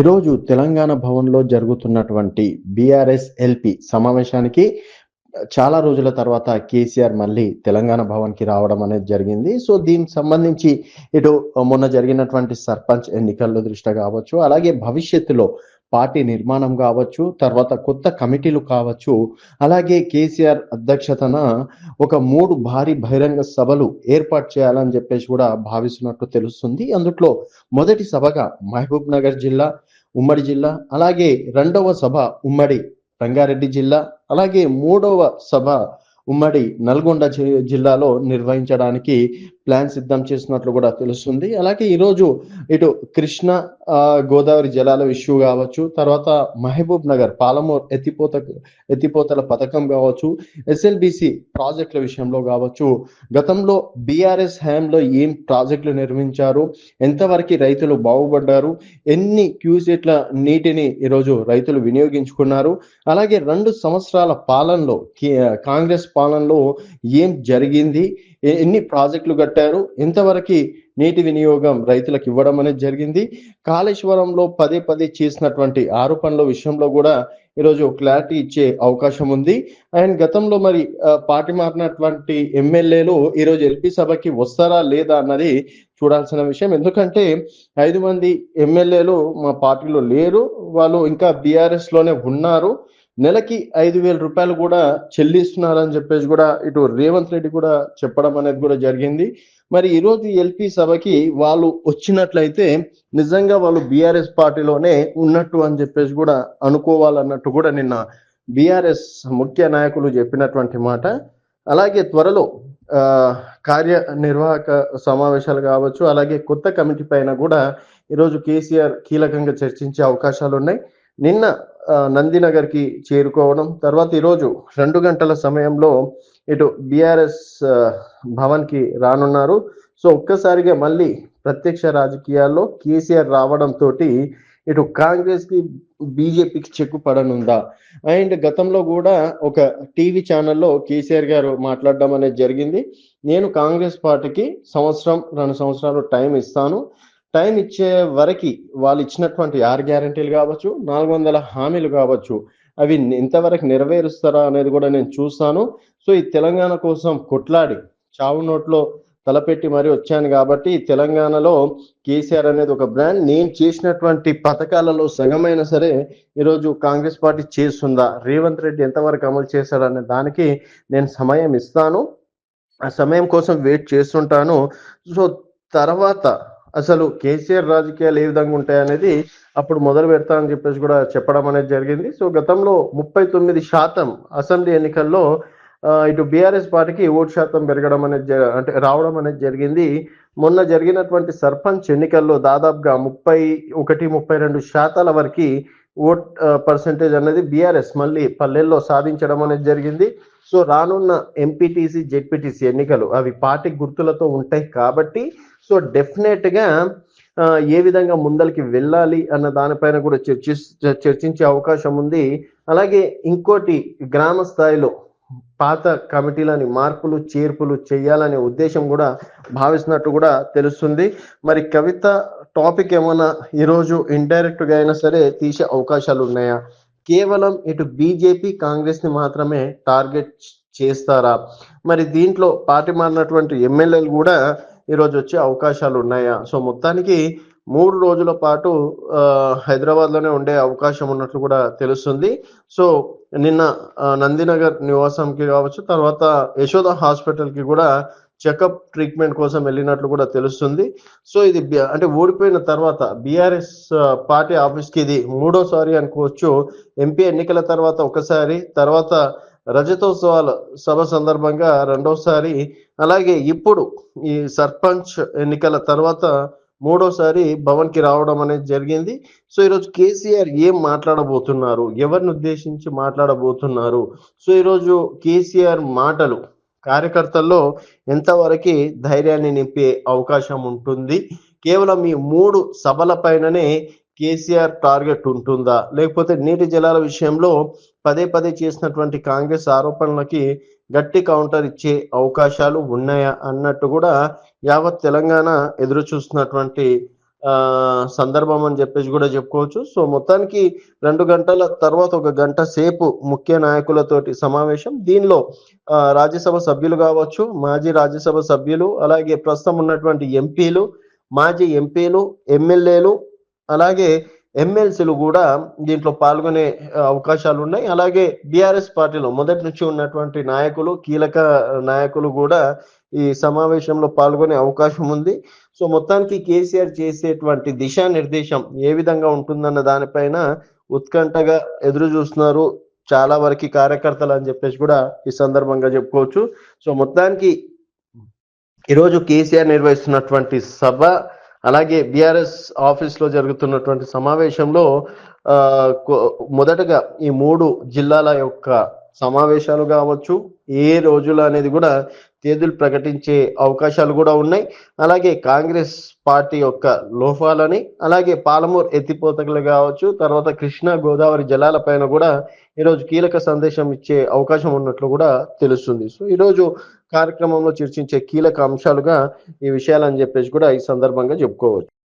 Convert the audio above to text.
ఈరోజు తెలంగాణ భవన్లో జరుగుతున్నటువంటి బీఆర్ఎస్ ఎల్పి సమావేశానికి చాలా రోజుల తర్వాత కేసీఆర్ మళ్ళీ తెలంగాణ భవన్కి రావడం అనేది జరిగింది. సో దీనికి సంబంధించి ఇటు మొన్న జరిగినటువంటి సర్పంచ్ ఎన్నికల దృష్ట్యా కావచ్చు అలాగే భవిష్యత్తులో పార్టీ నిర్మాణం కావచ్చు తర్వాత కొత్త కమిటీలు కావచ్చు అలాగే కేసీఆర్ అధ్యక్షతన ఒక మూడు భారీ బహిరంగ సభలు ఏర్పాటు చేయాలని చెప్పేసి కూడా భావిస్తున్నట్టు తెలుస్తుంది. అందుట్లో మొదటి సభగా మహబూబ్ నగర్ జిల్లా ఉమ్మడి జిల్లా అలాగే రెండవ సభ ఉమ్మడి రంగారెడ్డి జిల్లా అలాగే మూడవ సభ ఉమ్మడి నల్గొండ జిల్లాలో నిర్వహించడానికి ప్లాన్ సిద్ధం చేసినట్లు కూడా తెలుస్తుంది. అలాగే ఈరోజు ఇటు కృష్ణ గోదావరి జలాల ఇష్యూ కావచ్చు తర్వాత మహబూబ్ నగర్ పాలమూర్ ఎత్తిపోత ఎత్తిపోతల పథకం కావచ్చు ఎస్ఎల్బిసి ప్రాజెక్టుల విషయంలో కావచ్చు గతంలో బీఆర్ఎస్ హయాంలో ఏం ప్రాజెక్టులు నిర్మించారు ఎంతవరకు రైతులు బాగుపడ్డారు ఎన్ని క్యూసెట్ల నీటిని ఈరోజు రైతులు వినియోగించుకున్నారు అలాగే రెండు సంవత్సరాల పాలనలో కాంగ్రెస్ పాలనలో ఏం జరిగింది? ఎన్ని ప్రాజెక్టులు కట్టారు? ఎంతవరకు నీటి వినియోగం రైతులకు ఇవ్వడం అనేది జరిగింది? కాళేశ్వరంలో పదే పదే చేసినటువంటి ఆరోపణల విషయంలో కూడా ఈరోజు క్లారిటీ ఇచ్చే అవకాశం ఉంది. అండ్ గతంలో మరి పార్టీ మారినటువంటి ఎమ్మెల్యేలు ఈరోజు ఎల్పి సభకి వస్తారా లేదా అన్నది చూడాల్సిన విషయం. ఎందుకంటే ఐదు మంది ఎమ్మెల్యేలు మా పార్టీలో లేరు. వాళ్ళు ఇంకా బీఆర్ఎస్లోనే ఉన్నారు. నెలకి ఐదు వేల రూపాయలు కూడా చెల్లిస్తున్నారని చెప్పేసి కూడా ఇటు రేవంత్ రెడ్డి కూడా చెప్పడం అనేది కూడా జరిగింది. మరి ఈరోజు ఎల్పి సభకి వాళ్ళు వచ్చినట్లయితే నిజంగా వాళ్ళు బీఆర్ఎస్ పార్టీలోనే ఉన్నట్టు అని చెప్పేసి కూడా అనుకోవాలన్నట్టు కూడా నిన్న బీఆర్ఎస్ ముఖ్య నాయకులు చెప్పినటువంటి మాట. అలాగే త్వరలో కార్యనిర్వాహక సమావేశాలు కావచ్చు అలాగే కొత్త కమిటీ పైన కూడా ఈరోజు కేసీఆర్ కీలకంగా చర్చించే అవకాశాలు ఉన్నాయి నిన్న నందినగర్కి చేరుకోవడం. తర్వాత ఈరోజు రెండు గంటల సమయంలో ఇటు బీఆర్ఎస్ భవన్కి రానున్నారు. సో ఒక్కసారిగా మళ్ళీ ప్రత్యక్ష రాజకీయాల్లో కేసీఆర్ రావడంతో ఇటు కాంగ్రెస్కి బీజేపీకి చెక్కు పడనుందా? అండ్ గతంలో కూడా ఒక టీవీ ఛానల్లో కేసీఆర్ గారు మాట్లాడడం అనేది జరిగింది. నేను కాంగ్రెస్ పార్టీకి సంవత్సరం రెండు సంవత్సరాలు టైం ఇస్తాను. టైం ఇచ్చే వరకు వాళ్ళు ఇచ్చినటువంటి ఆరు గ్యారంటీలు కావచ్చు నాలుగు వందల హామీలు కావచ్చు అవి ఎంతవరకు నెరవేరుస్తారా అనేది కూడా నేను చూస్తాను. సో ఈ తెలంగాణ కోసం కొట్లాడి చావు నోట్లో తలపెట్టి మరీ వచ్చాను కాబట్టి తెలంగాణలో కేసీఆర్ అనేది ఒక బ్రాండ్. నేను చేసినటువంటి పథకాలలో సగమైనా సరే ఈరోజు కాంగ్రెస్ పార్టీ చేస్తుందా? రేవంత్ రెడ్డి ఎంతవరకు అమలు చేశాడనే దానికి నేను సమయం ఇస్తాను. ఆ సమయం కోసం వెయిట్ చేస్తుంటాను. సో తర్వాత అసలు కేసీఆర్ రాజకీయాలు ఏ విధంగా ఉంటాయనేది అప్పుడు మొదలు పెడతా అని చెప్పేసి కూడా చెప్పడం అనేది జరిగింది. సో గతంలో ముప్పై తొమ్మిది శాతం అసెంబ్లీ ఎన్నికల్లో ఇటు బీఆర్ఎస్ పార్టీకి ఓటు శాతం పెరగడం అనేది అంటే రావడం అనేది జరిగింది. మొన్న జరిగినటువంటి సర్పంచ్ ఎన్నికల్లో దాదాపుగా ముప్పై ఒకటి ముప్పై రెండు శాతాల వరకు ఓట్ పర్సంటేజ్ అనేది బీఆర్ఎస్ మళ్ళీ పల్లెల్లో సాధించడం అనేది జరిగింది. సో రానున్న ఎంపీటీసీ జెడ్పీటీసీ ఎన్నికలు అవి పార్టీ గుర్తులతో ఉంటాయి కాబట్టి సో డెఫినెట్గా ఏ విధంగా ముందరికి వెళ్ళాలి అన్న దానిపైన కూడా చర్చి చర్చించే అవకాశం ఉంది. అలాగే ఇంకోటి గ్రామ స్థాయిలో పాత కమిటీలని మార్పులు చేర్పులు చేయాలనే ఉద్దేశం కూడా భావిస్తున్నట్టు కూడా తెలుస్తుంది. మరి కవిత టాపిక్ ఏమైనా ఈరోజు ఇండైరెక్ట్గా అయినా సరే తీసే అవకాశాలు ఉన్నాయా? కేవలం ఇటు బీజేపీ కాంగ్రెస్ని మాత్రమే టార్గెట్ చేస్తారా? మరి దీంట్లో పార్టీ మారినటువంటి ఎమ్మెల్యేలు కూడా ఈరోజు వచ్చే అవకాశాలు ఉన్నాయా? సో మొత్తానికి మూడు రోజుల పాటు ఆ, హైదరాబాద్లోనే ఉండే అవకాశం ఉన్నట్లు కూడా తెలుస్తుంది. సో నిన్న నందినగర్ నివాసంకి కావచ్చు తర్వాత యశోద హాస్పిటల్కి కూడా చెకప్ ట్రీట్మెంట్ కోసం వెళ్ళినట్లు కూడా తెలుస్తుంది. సో ఇది అంటే ఓడిపోయిన తర్వాత బీఆర్ఎస్ పార్టీ ఆఫీస్కి ఇది మూడోసారి అనుకోవచ్చు. ఎంపీ ఎన్నికల తర్వాత ఒకసారి తర్వాత రజతోత్సవాల సభ సందర్భంగా రెండోసారి అలాగే ఇప్పుడు ఈ సర్పంచ్ ఎన్నికల తర్వాత మూడోసారి భవన్కి రావడం అనేది జరిగింది. సో ఈరోజు కేసీఆర్ ఏం మాట్లాడబోతున్నారు? ఎవరిని ఉద్దేశించి మాట్లాడబోతున్నారు? సో ఈరోజు కేసీఆర్ మాటలు కార్యకర్తల్లో ఎంతవరకు ధైర్యాన్ని నింపే అవకాశం ఉంటుంది? కేవలం ఈ మూడు సభల పైననే కేసీఆర్ టార్గెట్ ఉంటుందా? లేకపోతే నీటి జలాల విషయంలో పదే పదే చేసినటువంటి కాంగ్రెస్ ఆరోపణలకి గట్టి కౌంటర్ ఇచ్చే అవకాశాలు ఉన్నాయా అన్నట్టు కూడా యావత్ తెలంగాణ ఎదురు చూస్తున్నటువంటి సందర్భం అని చెప్పేసి కూడా చెప్పుకోవచ్చు. సో మొత్తానికి రెండు గంటల తర్వాత ఒక గంట సేపు ముఖ్య నాయకులతోటి సమావేశం. దీనిలో రాజ్యసభ సభ్యులు కావచ్చు మాజీ రాజ్యసభ సభ్యులు అలాగే ప్రస్తుతం ఉన్నటువంటి ఎంపీలు మాజీ ఎంపీలు ఎమ్మెల్యేలు అలాగే ఎమ్మెల్సీలు కూడా దీంట్లో పాల్గొనే అవకాశాలు ఉన్నాయి అలాగే బీఆర్ఎస్ పార్టీలో మొదటి నుంచి ఉన్నటువంటి నాయకులు కీలక నాయకులు కూడా ఈ సమావేశంలో పాల్గొనే అవకాశం ఉంది. సో మొత్తానికి కేసీఆర్ చేసేటువంటి దిశానిర్దేశం ఏ విధంగా ఉంటుందన్న దానిపైన ఉత్కంఠగా ఎదురు చూస్తున్నారు చాలా వరకు కార్యకర్తలు అని చెప్పేసి కూడా ఈ సందర్భంగా చెప్పుకోవచ్చు. సో మొత్తానికి ఈరోజు కేసీఆర్ నిర్వహిస్తున్నటువంటి సభ అలాగే బీఆర్ఎస్ ఆఫీస్లో జరుగుతున్నటువంటి సమావేశంలో మొదటగా ఈ మూడు జిల్లాల యొక్క సమావేశాలు కావచ్చు ఏ రోజులు అనేది కూడా తేదీలు ప్రకటించే అవకాశాలు కూడా ఉన్నాయి. అలాగే కాంగ్రెస్ పార్టీ యొక్క లోపాలని అలాగే పాలమూరు ఎత్తిపోతలు కావచ్చు తర్వాత కృష్ణా గోదావరి జలాల పైన కూడా ఈరోజు కీలక సందేశం ఇచ్చే అవకాశం ఉన్నట్లు కూడా తెలుస్తుంది. సో ఈరోజు కార్యక్రమంలో చర్చించే కీలక అంశాలుగా ఈ విషయాలని చెప్పేసి కూడా ఈ సందర్భంగా చెప్పుకోవచ్చు.